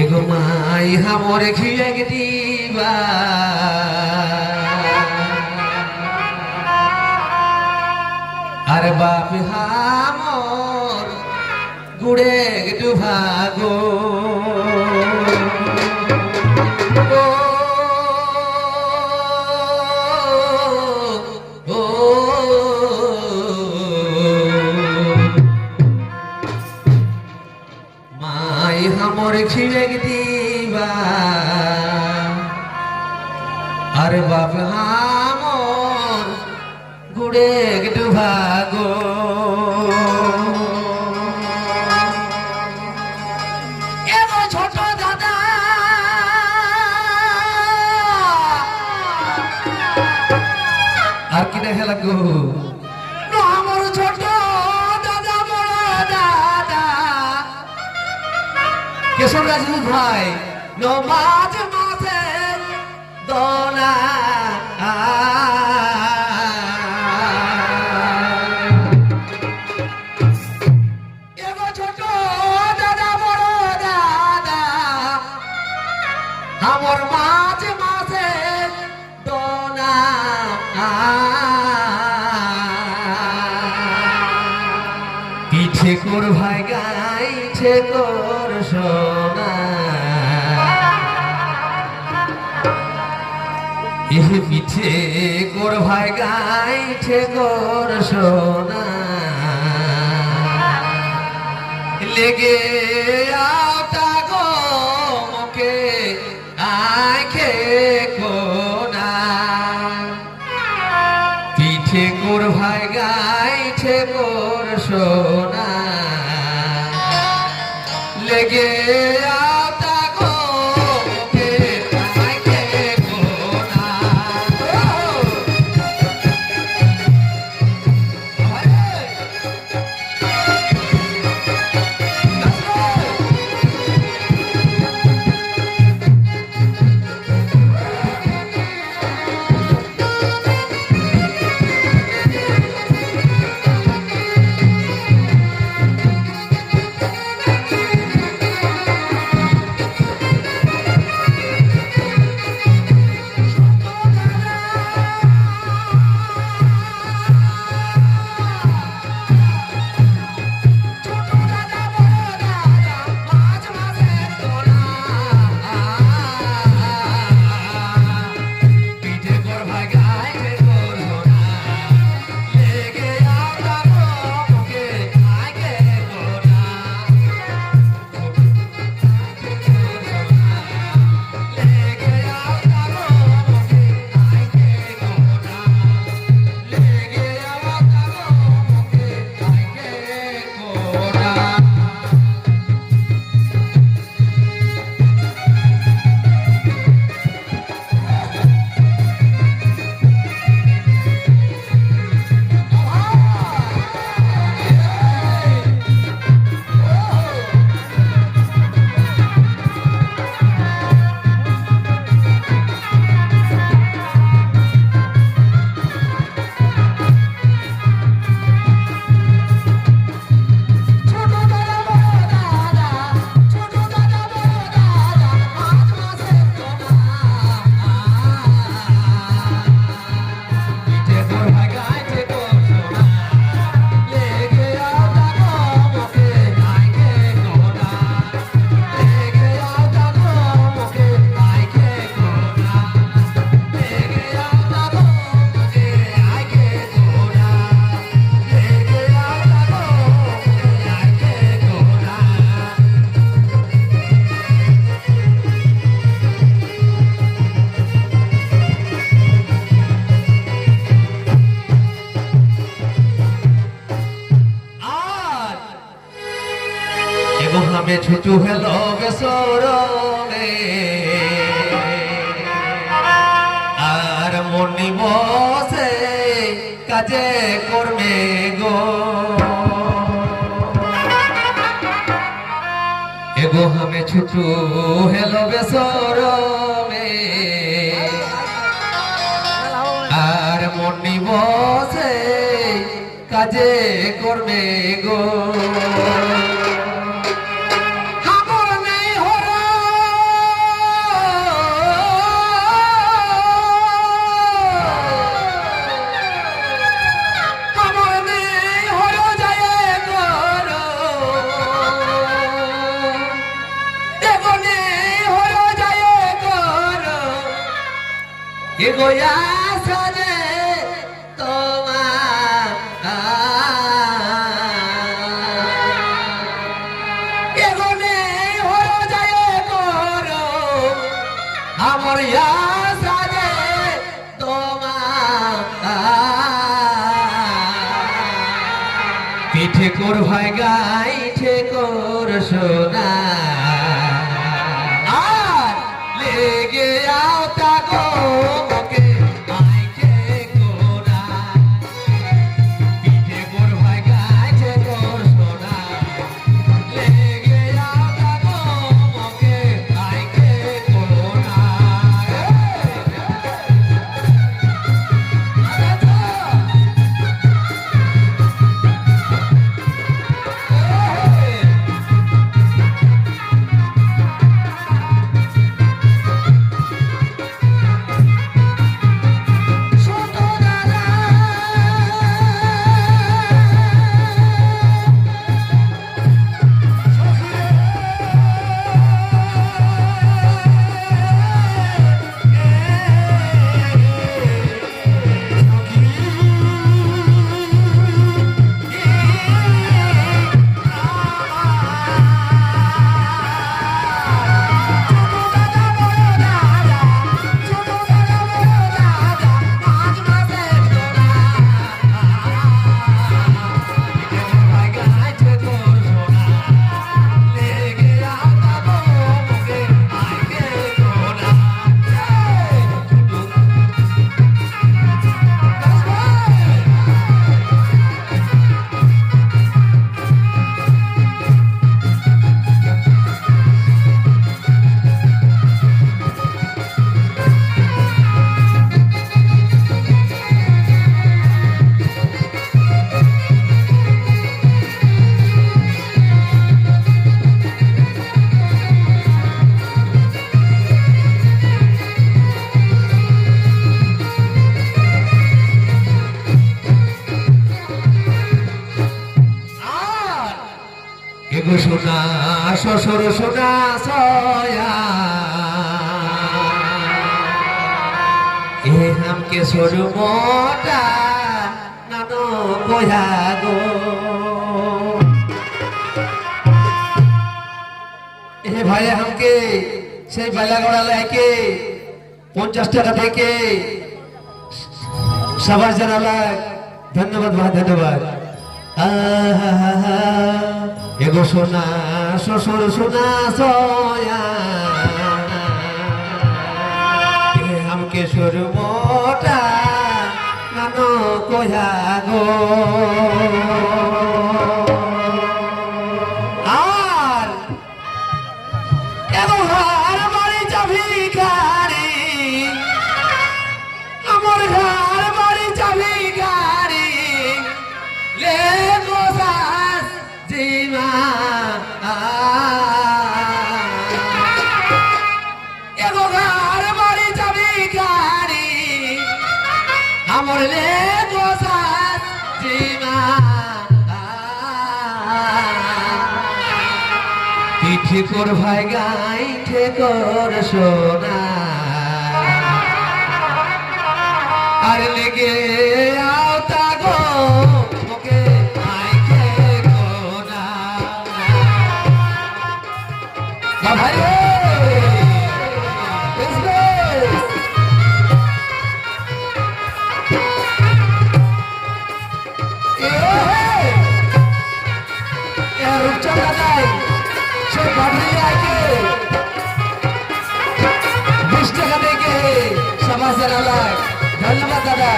এগো মাই হামর খিয়ে দিবা। আর বাপ হামর গুড়ে ডুভাগো কি দেখা লাগো আমার ছোট দাদা বড় দাদা। কেশর রাজু ভাই নমাজ মাঝে দোলা। এহ পিঠে কর ভাই গাইছে কর সোনা। লেগে আওতা গো মুখে আখে কোনা। পিঠে কোর ভাই গাইছে কোর সোনা। লেগে আওতা কাজে করবে গো। এগো হামে ছুটু হেলো বেসর আর মনি বসে কাজে করবে গো। এগো সাজে তোমার এগো নেই হরা যায় করো, আমার সাজে তোমার পিঠে কর ভাই গাই এগো সোনা শ্বশুর সোনা, সয়া। এ হামকে সরু মোটা নানো কয়া গো। এ ভাই হামকে সেই বেলাগড়া লাইকে পঞ্চাশ টাকা থেকে সবার জানালায় ধন্যবাদ ভাই ধন্যবাদ। এগো সোনা শ্বশুর সোনা সয়া। আমকে সরু মোটা নানো কয়া গো। আমার লে গোসাস জিমা পিঠে কর ভাই গাই ঠেকর সোনা। আর লেগে সমাজের আলায় ধন্যবাদ দাদা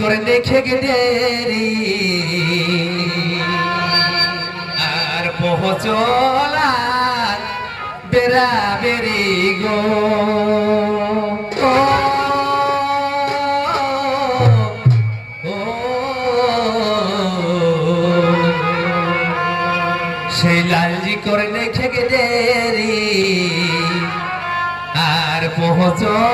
করে দেখে গে দেরি। আর পহচলা বেড়া বেরি গো সেই লালজি করে দেখে গে দেরি। আর পহচলা